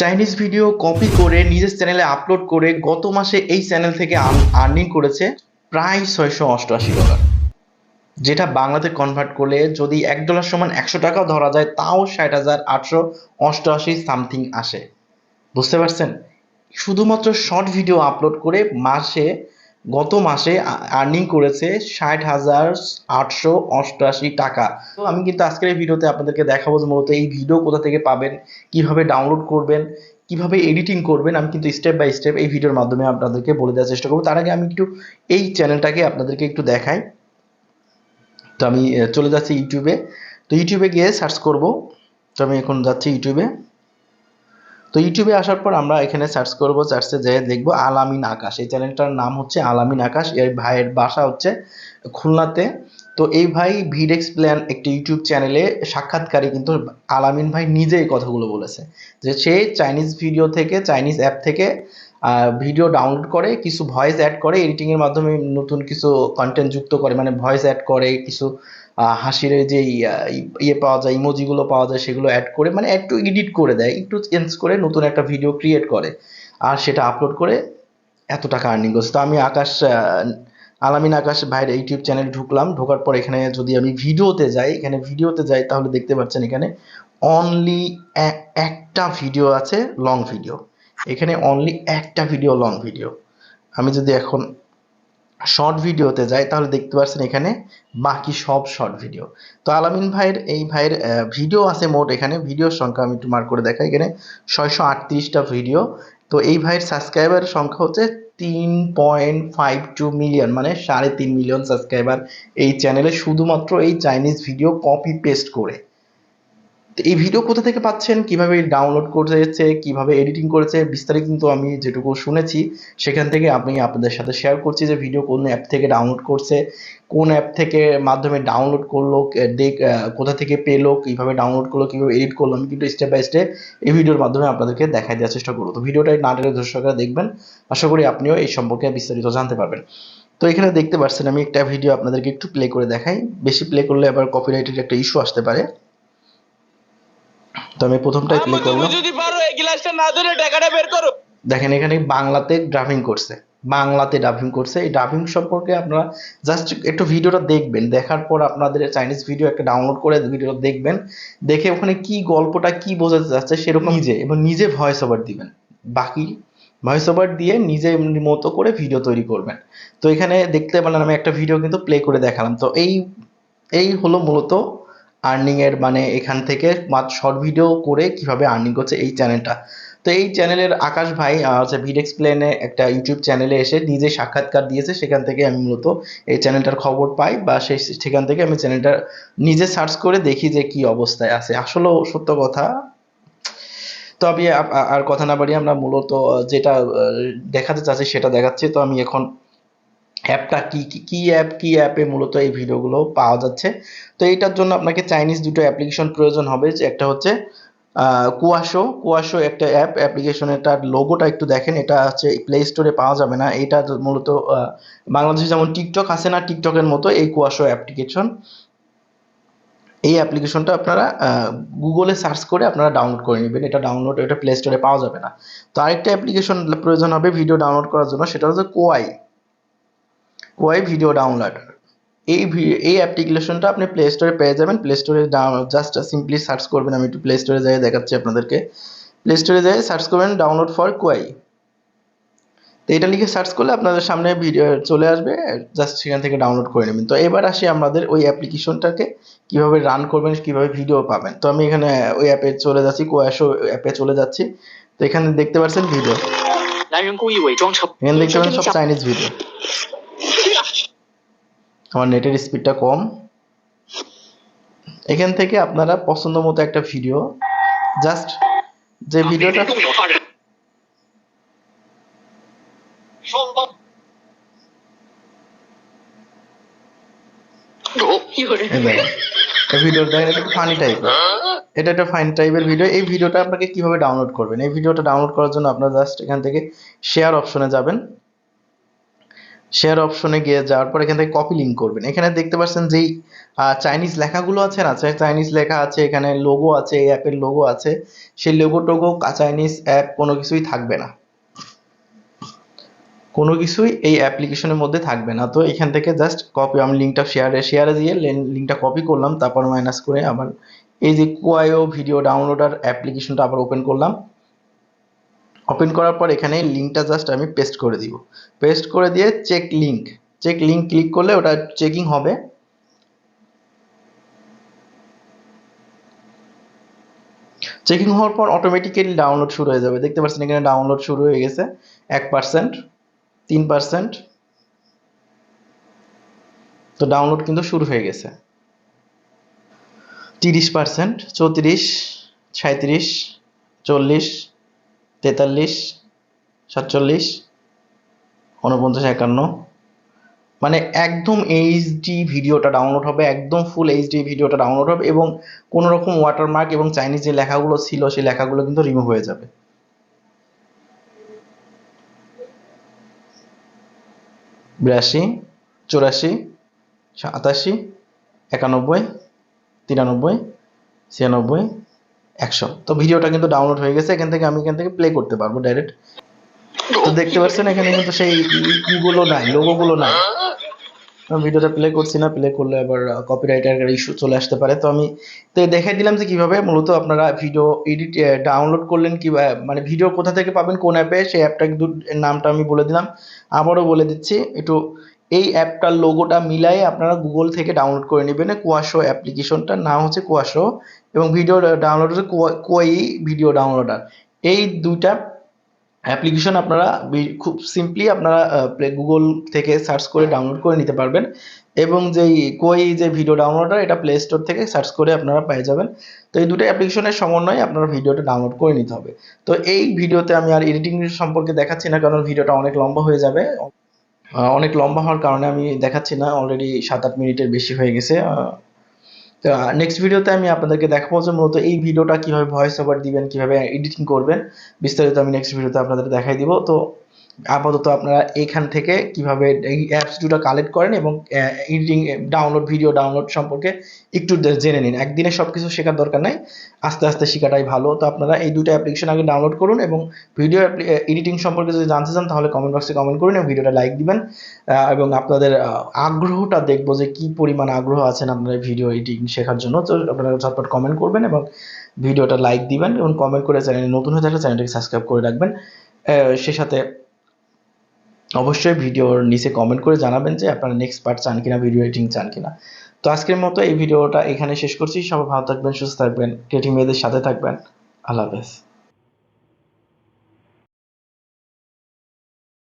Chinese video copy করে নিজের চ্যানেলে আপলোড করে গত মাসে এই চ্যানেল থেকে আর্নিং করেছে প্রায় ছয়শো অষ্টআশি ডলার যেটা বাংলাতে কনভার্ট করলে যদি এক ডলার সমান একশো টাকা ধরা যায়, তাও ষাট হাজার আটশো অষ্টআশি সামথিং আসে। বুঝতে পারছেন? শুধুমাত্র শর্ট ভিডিও আপলোড করে মাসে গত মাসে আর্নিং করেছে ষাট হাজার আটশো অষ্টআশি টাকা। তো আমি কিন্তু আজকের এই ভিডিওতে আপনাদেরকে দেখাবো যে মূলত এই ভিডিও কোথা থেকে পাবেন, কীভাবে ডাউনলোড করবেন, কীভাবে এডিটিং করবেন, আমি কিন্তু স্টেপ বাই স্টেপ এই ভিডিওর মাধ্যমে আপনাদেরকে বলে দেওয়ার চেষ্টা করব। তার আগে আমি একটু এই চ্যানেলটাকে আপনাদেরকে একটু দেখাই। তো আমি চলে যাচ্ছি ইউটিউবে তো ইউটিউবে গিয়ে সার্চ করব। তো আমি এখন যাচ্ছি ইউটিউবে তো ইউটিউবে আসার পর আমরা এখানে সার্চ করব সার্চে যেয়ে দেখব আলামিন আকাশ। এই চ্যানেলটার নাম হচ্ছে আলামিন আকাশ। এর ভাইয়ের বাসা হচ্ছে খুলনাতে। তো এই ভাই ভিডেক্স প্ল্যান একটি ইউটিউব চ্যানেলে সাক্ষাৎকারে কিন্তু আলামিন ভাই নিজে এই কথাগুলো বলেছে যে সে চাইনিজ ভিডিও থেকে, চাইনিজ অ্যাপ থেকে ভিডিও ডাউনলোড করে, কিছু ভয়েস অ্যাড করে এডিটিংয়ের মাধ্যমে নতুন কিছু কন্টেন্ট যুক্ত করে মানে ভয়েস অ্যাড করে, কিছু হাসির যে ইয়ে পাওয়া যায় ইমোজিগুলো পাওয়া যায়, সেগুলো অ্যাড করে মানে একটু এডিট করে দেয়, একটু চেঞ্জ করে নতুন একটা ভিডিও ক্রিয়েট করে, আর সেটা আপলোড করে এত টাকা আর্নিং করছে। তো আমি আকাশ আলামিন আকাশ ভাইয়ের ইউটিউব চ্যানেল ঢুকলাম, ঢোকার পর এখানে যদি আমি ভিডিওতে যাই, এখানে ভিডিওতে যাই, তাহলে দেখতে পাচ্ছেন এখানে অনলি একটা ভিডিও আছে লং ভিডিও এখানে অনলি একটা ভিডিও লং ভিডিও আমি যদি এখন শর্ট ভিডিওতে যাই, তাহলে দেখতে পাচ্ছেন এখানে বাকি সব শর্ট ভিডিও তো আলামিন ভাইয়ের, এই ভাইয়ের ভিডিও আছে মোট এখানে ভিডিওর সংখ্যা আমি একটু মার্ক করে দেখাই। এখানে ছয়শো আটত্রিশটা ভিডিও তো এই ভাইয়ের সাবস্ক্রাইবারের সংখ্যা হচ্ছে তিন পয়েন্ট ফাইভ টু মিলিয়ন মানে সাড়ে তিন মিলিয়ন সাবস্ক্রাইবার এই চ্যানেলে শুধুমাত্র এই চাইনিজ ভিডিও কপি পেস্ট করে। এই ভিডিও কোথা থেকে পাচ্ছেন? কীভাবে ডাউনলোড করেছে কীভাবে এডিটিং করেছে? বিস্তারিত কিন্তু আমি যেটুকু শুনেছি, সেখান থেকে আমি আপনাদের সাথে শেয়ার করছি যে ভিডিও কোন অ্যাপ থেকে ডাউনলোড করছে, কোন অ্যাপ থেকে মাধ্যমে ডাউনলোড করল কোথা থেকে পেল, কীভাবে ডাউনলোড করল, কীভাবে এডিট করল, আমি কিন্তু স্টেপ বাই স্টেপ এই ভিডিওর মাধ্যমে আপনাদেরকে দেখাই দেওয়ার চেষ্টা করব। তো ভিডিওটা না টেনে দর্শকরা দেখবেন, আশা করি আপনিও এই সম্পর্কে বিস্তারিত জানতে পারবেন। তো এখানে দেখতে পাচ্ছেন, আমি একটা ভিডিও আপনাদেরকে একটু প্লে করে দেখাই। বেশি প্লে করলে আবার কপিরাইটের একটা ইস্যু আসতে পারে। তো আমি প্রথমটাই আমাকে করলাম। যদি পারো এই গ্লাসটা না ধরে টাকাটা বের করো। দেখেন এখানে বাংলাতে ড্রাফিং করছে। বাংলাতে ডাবিং করছে। এই ডাবিং সম্পর্কে আপনারা জাস্ট একটু ভিডিওটা দেখবেন। দেখার পর আপনাদের চাইনিজ ভিডিও একটা ডাউনলোড করে ভিডিওটা দেখবেন। দেখে ওখানে কি গল্পটা কি বোঝাতে যাচ্ছে সেরকম নিজে এবং নিজে ভয়েস ওভার দিবেন। বাকি ভয়েস ওভার দিয়ে নিজে মতো করে ভিডিও তৈরি করবেন। তো এখানে দেখতে পেলেন আমি একটা ভিডিও কিন্তু প্লে করে দেখালাম। তো এই এই হলো মূলত আর্নিং এর মানে এখান থেকে মাত্র শর্ট ভিডিও করে কীভাবে আর্নিং করছে এই চ্যানেলটা তো এই চ্যানেলের আকাশ ভাই হচ্ছে ভিড এক্সপ্লেনে একটা ইউটিউব চ্যানেলে এসে নিজে সাক্ষাৎকার দিয়েছে, সেখান থেকে আমি মূলত এই চ্যানেলটার খবর পাই বা সেই সেখান থেকে আমি চ্যানেলটা নিজে সার্চ করে দেখি যে কি অবস্থায় আছে। আসলেও সত্য কথা তো আমি আ- আ- আর কথা না বাড়িয়ে আমরা মূলত যেটা দেখাতে চাচ্ছি সেটা দেখাচ্ছি। তো আমি এখন অ্যাপটা কি, কি- অ্যাপ কি অ্যাপে মূলত এই ভিডিওগুলো পাওয়া যাচ্ছে? তো এইটার জন্য আপনাকে চাইনিজ দুটো অ্যাপ্লিকেশন প্রয়োজন হবে, যে একটা হচ্ছে কুয়াশো। কুয়াশো একটা অ্যাপ অ্যাপ্লিকেশনটার লোগোটা একটু দেখেন, এটা হচ্ছে প্লে স্টোরে পাওয়া যাবে না। এটা মূলত বাংলাদেশে যেমন টিকটক আছে না টিকটকের মতো, এই কুয়াশো অ্যাপ্লিকেশন এই অ্যাপ্লিকেশনটা আপনারা গুগলে সার্চ করে আপনারা ডাউনলোড করে নেবেন। এটা ডাউনলোড এটা প্লে স্টোরে পাওয়া যাবে না। তো আরেকটা অ্যাপ্লিকেশন প্রয়োজন হবে ভিডিও ডাউনলোড করার জন্য, সেটা হচ্ছে কোয়াই ওয়াই ভিডিও ডাউনলোডার এই এই অ্যাপ্লিকেশনটা আপনি প্লে স্টোরে পেয়ে যাবেন। প্লে স্টোরে জাস্ট সিম্পলি সার্চ করবেন। আমি একটু প্লে স্টোরে যাই দেখাচ্ছি আপনাদেরকে। প্লে স্টোরে যাই সার্চ করবেন ডাউনলোড ফর কোয়াই তো এটা লিখে সার্চ করলে আপনাদের সামনে ভিডিও চলে আসবে। জাস্ট সেখান থেকে ডাউনলোড করে নেবেন। তো এবার আসি আমাদের ওই অ্যাপ্লিকেশনটাকে কীভাবে রান করবেন কীভাবে ভিডিও পাবেন। তো আমি এখানে ওই অ্যাপে চলে যাচ্ছি কোয়াশো অ্যাপে চলে যাচ্ছি। তো এখানে দেখতে পাচ্ছেন ভিডিও এখানে দেখতে পাচ্ছেন সব চাইনিজ ভিডিও আমার নেটের স্পিডটা কম। এখান থেকে আপনারা পছন্দ মতো একটা ভিডিও জাস্ট যে ভিডিওটা ভিডিও দেখেন এটা ফানি টাইপের এটা একটা ফাইন টাইপের ভিডিও এই ভিডিওটা আপনাকে কীভাবে ডাউনলোড করবেন? এই ভিডিওটা ডাউনলোড করার জন্য আপনারা জাস্ট এখান থেকে শেয়ার অপশনে যাবেন। শেয়ার অপশনে গিয়ে যাওয়ার পর এখান থেকে কপি লিঙ্ক করবেন। এখানে দেখতে পাচ্ছেন যেই চাইনিজ লেখাগুলো আছে না চাইনিজ লেখা আছে, এখানে লোগো আছে, এই অ্যাপের লোগো আছে, সেই লোগো টোগো চাইনিজ অ্যাপ কোনো কিছুই থাকবে না। কোনো কিছুই এই অ্যাপ্লিকেশনের মধ্যে থাকবে না। তো এখান থেকে জাস্ট কপি আমি লিঙ্কটা শেয়ারে শেয়ারে দিয়ে লিঙ্কটা কপি করলাম, তারপর মাইনাস করে আবার এই যে কোয়াইও ভিডিও ডাউনলোডার অ্যাপ্লিকেশনটা আবার ওপেন করলাম। ওপেন করার পর এখানে লিঙ্কটা জাস্ট আমি পেস্ট করে দিব। পেস্ট করে দিয়ে check link check link click করলে ওটা চেকিং হবে। চেকিং হওয়ার পর অটোমেটিক্যালি ডাউনলোড শুরু হয়ে যাবে। দেখতে পাচ্ছেন এখানে ডাউনলোড শুরু হয়ে গেছে। এক পার্সেন্ট তিন পার্সেন্ট তো ডাউনলোড কিন্তু শুরু হয়ে গেছে। তিরিশ পার্সেন্ট চৌত্রিশ সাঁত্রিশ চল্লিশ তেতাল্লিশ, সাতচল্লিশ উনপঞ্চাশ একান্ন। মানে একদম এইচডি ভিডিওটা ডাউনলোড হবে, একদম ফুল এইচডি ভিডিওটা ডাউনলোড হবে এবং কোনো রকম ওয়াটারমার্ক এবং চাইনিজ যে লেখাগুলো ছিল, সেই লেখাগুলো কিন্তু রিমুভ হয়ে যাবে। বিরাশি, চুরাশি, সাতাশি, একানব্বই, তিরানব্বই, ছিয়ানব্বই একশো। তো ভিডিওটা কিন্তু ডাউনলোড হয়ে গেছে, এখান থেকে আমি এখান থেকে প্লে করতে পারব ডাইরেক্ট তো দেখতে পাচ্ছেন, এখানে কিন্তু সেই ইগুলো নাই লোগোগুলো নাই। ভিডিওটা প্লে করছি না প্লে করলে আবার কপিরাইটার ইস্যু চলে আসতে পারে। তো আমি, তো দেখাই দিলাম যে কীভাবে মূলত আপনারা ভিডিও এডিট ডাউনলোড করলেন, কি মানে ভিডিও কোথা থেকে পাবেন, কোন অ্যাপে সেই অ্যাপটা কিন্তু নামটা আমি বলে দিলাম। আবারও বলে দিচ্ছি, একটু এই অ্যাপটার লোগোটা মিলাই আপনারা গুগল থেকে ডাউনলোড করে নেবেন। কুয়াশো অ্যাপ্লিকেশনটার নাম হচ্ছে কুয়াশো এবং ভিডিও ডাউনলোড হচ্ছে কোয়াই ভিডিও ডাউনলোডার এই দুইটা অ্যাপ্লিকেশন আপনারা খুব সিম্পলি আপনারা গুগল থেকে সার্চ করে ডাউনলোড করে নিতে পারবেন এবং যেই কই যে ভিডিও ডাউনলোডার এটা প্লে স্টোর থেকে সার্চ করে আপনারা পেয়ে যাবেন। তো এই দুটো অ্যাপ্লিকেশনের সমন্বয়ে আপনারা ভিডিওটা ডাউনলোড করে নিতে হবে। তো এই ভিডিওতে আমি আর এডিটিং সম্পর্কে দেখাচ্ছি না, কারণ ভিডিওটা অনেক লম্বা হয়ে যাবে। অনেক লম্বা হওয়ার কারণে আমি দেখাচ্ছি না অলরেডি সাত আট মিনিটের বেশি হয়ে গেছে। তো নেক্সট ভিডিওতে আমি আপনাদেরকে দেখাবো যে মূলত এই ভিডিওটা কীভাবে ভয়েস ওভার দিবেন, কীভাবে এডিটিং করবেন, বিস্তারিত আমি নেক্সট ভিডিওতে আপনাদের দেখাই দিব। তো আপাতত আপনারা এখান থেকে কীভাবে এই অ্যাপস দুটো কালেক্ট করেন এবং এডিটিং ডাউনলোড ভিডিও ডাউনলোড সম্পর্কে একটু জেনে নিন। একদিনে সব কিছু শেখার দরকার নাই, আস্তে আস্তে শেখাটাই ভালো। তো আপনারা এই দুটো অ্যাপ্লিকেশন আগে ডাউনলোড করুন এবং ভিডিও এডিটিং সম্পর্কে যদি জানতে চান, তাহলে কমেন্ট বক্সে কমেন্ট করুন এবং ভিডিওটা লাইক দিবেন। এবং আপনাদের আগ্রহটা দেখব যে কি পরিমাণ আগ্রহ আছেন আপনারা ভিডিও এডিটিং শেখার জন্য। তো আপনারা ঝটপট কমেন্ট করবেন এবং ভিডিওটা লাইক দিবেন এবং কমেন্ট করে চ্যানেলে নতুন হয়ে থাকলে চ্যানেলটাকে সাবস্ক্রাইব করে রাখবেন। সে সাথে অবশ্যই ভিডিওর নিচে কমেন্ট করে জানাবেন যে আপনারা নেক্সট পার্ট চান কিনা ভিডিও এডিটিং চান কিনা। তো আজকের মতো এই ভিডিওটা এখানে শেষ করছি। সবাই ভালো থাকবেন, সুস্থ থাকবেন ক্রিয়েটিভ মেয়েদের সাথে থাকবেন। আল্লাহ হাফেজ।